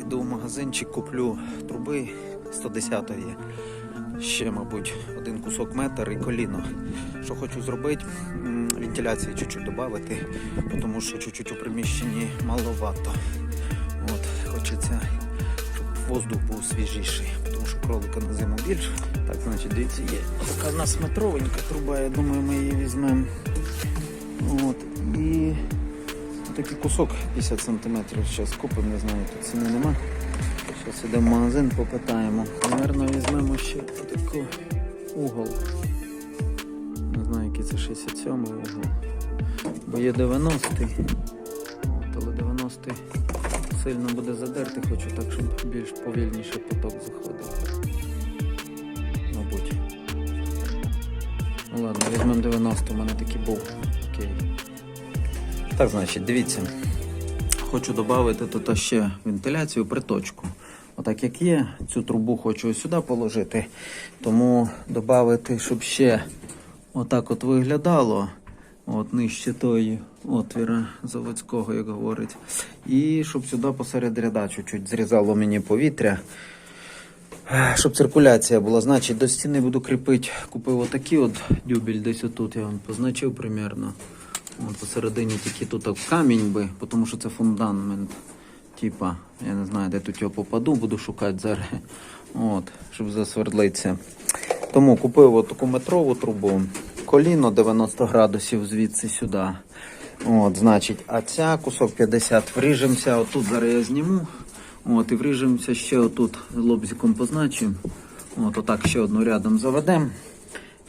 йду в магазинчик, куплю труби 110-ї. Ще, мабуть, один кусок метр і коліно. Що хочу зробити, вентиляції чуть-чуть додати, тому що чуть-чуть у приміщенні маловато. От, хочеться, щоб воздух був свіжіший, тому що кролика на зиму більше. Так, значить, дивіться, є така у нас метровенька труба, я думаю, ми її візьмемо. От, і такий кусок 50 см. Зараз купимо, не знаю, тут ціни нема. Зараз йдемо в магазин, попитаємо. Наверно, візьмемо ще такий угол. Не знаю, який це 67 угол. Бо є 90-й. Але 90-й сильно буде задерти, хочу так, щоб більш повільніше поток заходив. Мабуть. Ну ладно, візьмемо 90, у мене такий був. Окей. Так, значить, дивіться. Хочу додати тут ще вентиляцію, приточку. Отак як є, цю трубу хочу сюди положити. Тому додати, щоб ще отак от виглядало. От нижче тої отвіра заводського, як говорить. І щоб сюди посеред ряда чуть-чуть зрізало мені повітря. Щоб циркуляція була, значить до стіни буду кріпити. Купив отакий от дюбель десь отут, я вам позначив примерно. Посередині тільки тут камінь би, тому що це фундамент. Типа, я не знаю, де тут його попаду, буду шукати зараз. От, щоб засвердлитися. Тому купив таку метрову трубу, коліно 90 градусів звідси сюди. От, значить, а ця кусок 50 вріжемося, отут зараз я зніму. От, і вріжемося ще отут лобзиком позначимо. От, отак ще одну рядом заведемо.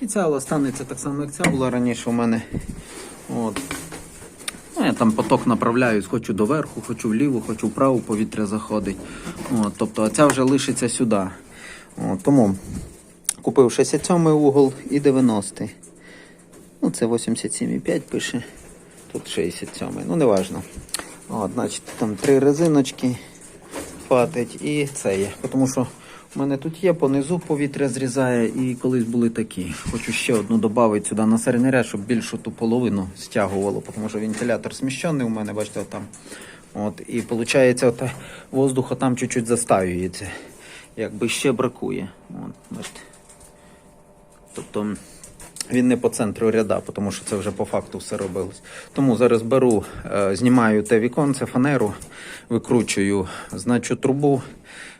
І ця останеться так само, як ця була раніше у мене. От. Ну, я там поток направляюсь, хочу доверху, хочу вліво, хочу вправо, повітря заходить. От, тобто ця вже лишиться сюди. От, тому купив 67 угол і 90. Ну, це 87,5 пише. Тут 67. Ну, не важно. От, значить, там три резиночки хватить і це є. Тому що у мене тут є, понизу повітря зрізає і колись були такі. Хочу ще одну додати сюди на середній ряд, щоб більшу ту половину стягувало, тому що вентилятор сміщений у мене, бачите, там. От, і виходить, от, воздух там чуть-чуть застаюється. Якби ще бракує. От, бачите. Тобто він не по центру ряда, тому що це вже по факту все робилось. Тому зараз беру, е, знімаю те віконце, фанеру, викручую, значу трубу.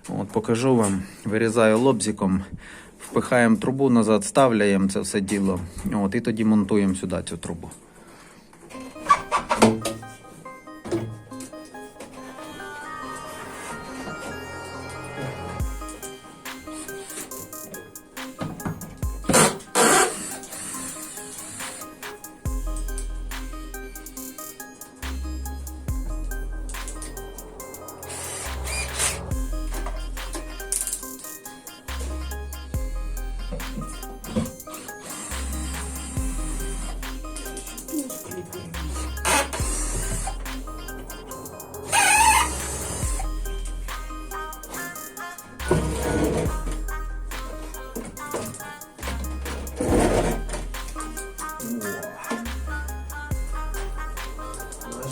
От покажу вам, вирізаю лобзиком, впихаємо трубу назад, вставляємо це все діло. От, і тоді монтуємо сюди цю трубу.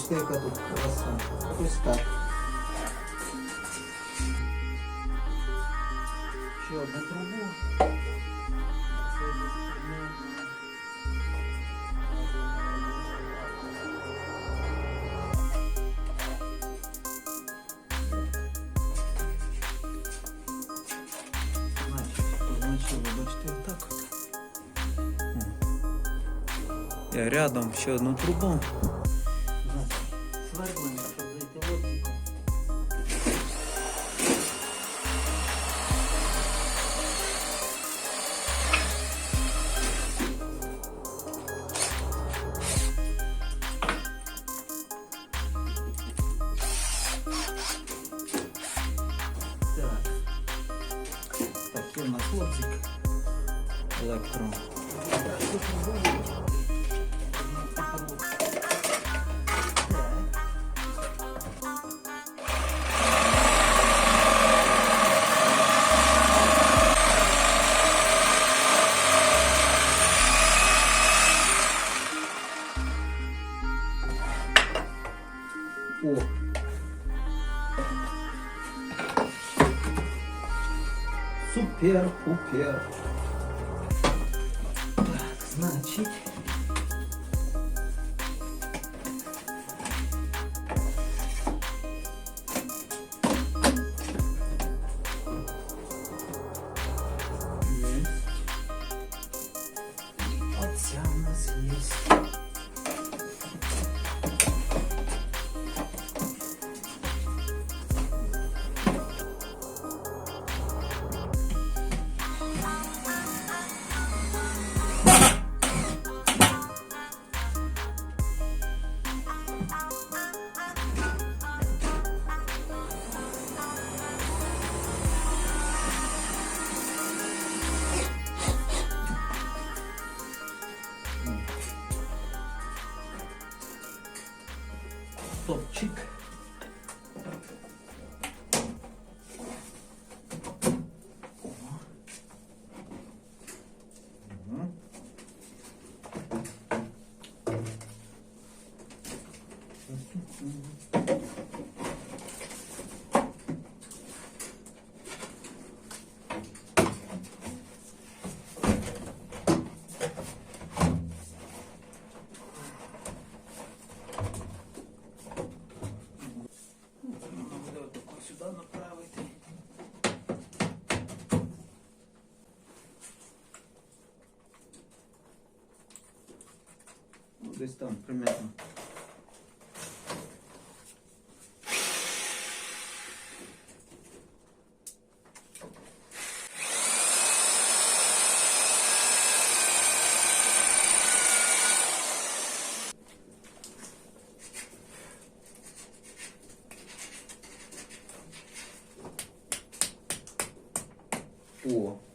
Бачите, яка тут краса. Ось так. Ще одну трубу. Я рядом ще одну трубу. Електро. О. Супер-пупер. Так, значить. Есть. Топчик. Буде отако сюди направити. Ну, Десь там примерно. О.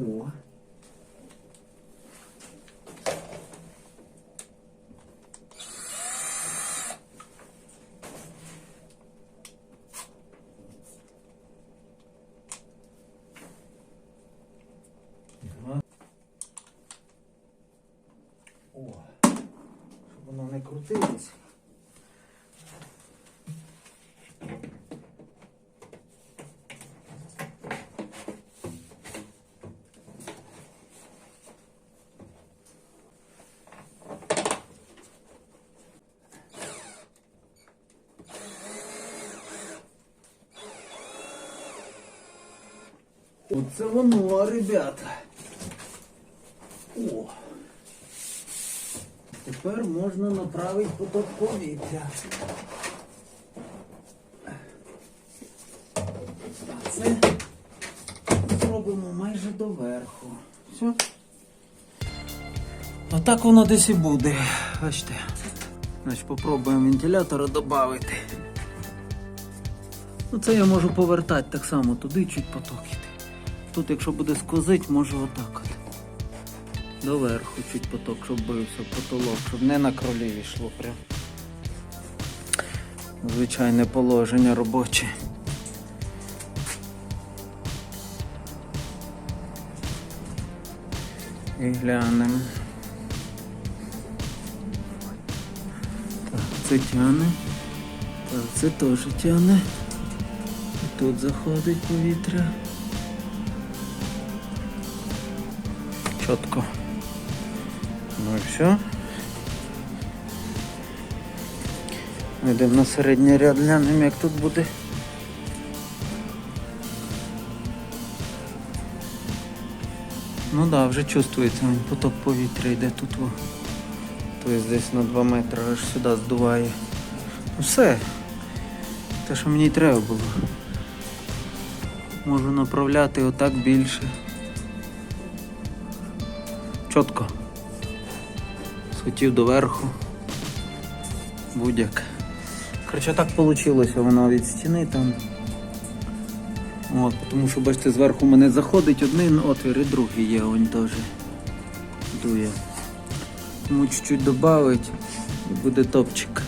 О. О, щоб воно не Оце воно, ребята. О. Тепер можна направити поток повітря. А це зробимо майже доверху. Все. Отак воно десь і буде. Бачите. Значить, попробуємо вентилятора додати. Ну це я можу повертати так само туди, чуть поток іде. Тут, якщо буде сквозить, можу отак от. Доверху чуть поток, щоб бився потолок, щоб не на кролі йшло прям. Звичайне положення робоче. І глянемо. Так, це тяне. Так, це теж тяне. І тут заходить повітря. Чітко. Ну і все. Йдемо на середній ряд, глянемо, як тут буде. Ну так, да, вже чувствується, він поток повітря йде тут. Тобто десь на 2 метри аж сюди здуває. Ну все. Те, що мені треба було. Можу направляти отак більше. Чітко. Схотів доверху. Будь-як. Коротше, так вийшло воно від стіни там. От, тому що, бачите, зверху мене заходить один отвір і другий є, он теж дує. Тому чуть-чуть додавить і буде топчик.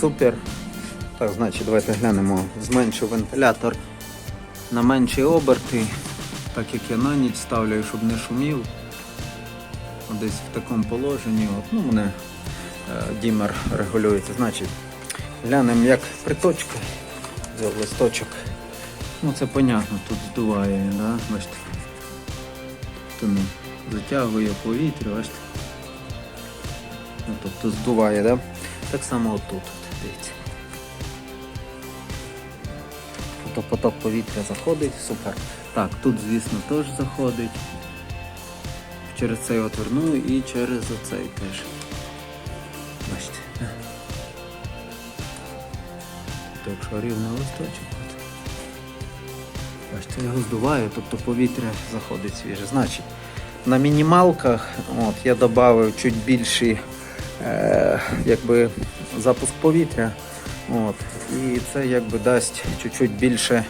Супер. Так, значить, давайте глянемо. Зменшив вентилятор на менші оберти, так як я на ніч ставлю, щоб не шумів. Десь в такому положенні. От, ну, мене е, дімер регулюється. Значить, глянемо, як приточка. Взяв листочок. Ну це понятно, тут здуває, да? бачите. Ну, затягує повітря, бачите. Ну, тобто здуває, да? Так само отут, дивіться. Тобто поток повітря заходить, супер. Так, тут, звісно, теж заходить. Через цей отвір, ну і через оцей теж. Бачите. Так що рівний листочок. Бачите, його здуває, тобто повітря заходить свіже. Значить, на мінімалках от, я додав чуть більший е, якби, запуск повітря. От, і це якби дасть чуть-чуть більше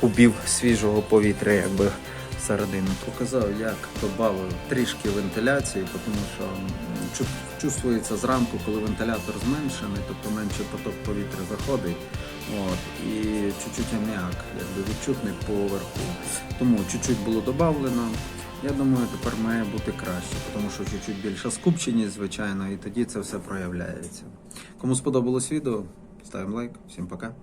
кубів свіжого повітря якби, всередину. Показав, як додав трішки вентиляції, тому що чувствується зранку, коли вентилятор зменшений, тобто менший поток повітря заходить. От, і чуть-чуть аміак, якби відчутний поверху. Тому чуть-чуть було додавлено. Я думаю, тепер має бути краще, тому що чуть-чуть більша скупченість, звичайно, і тоді це все проявляється. Кому сподобалось відео, ставимо лайк. Всем пока.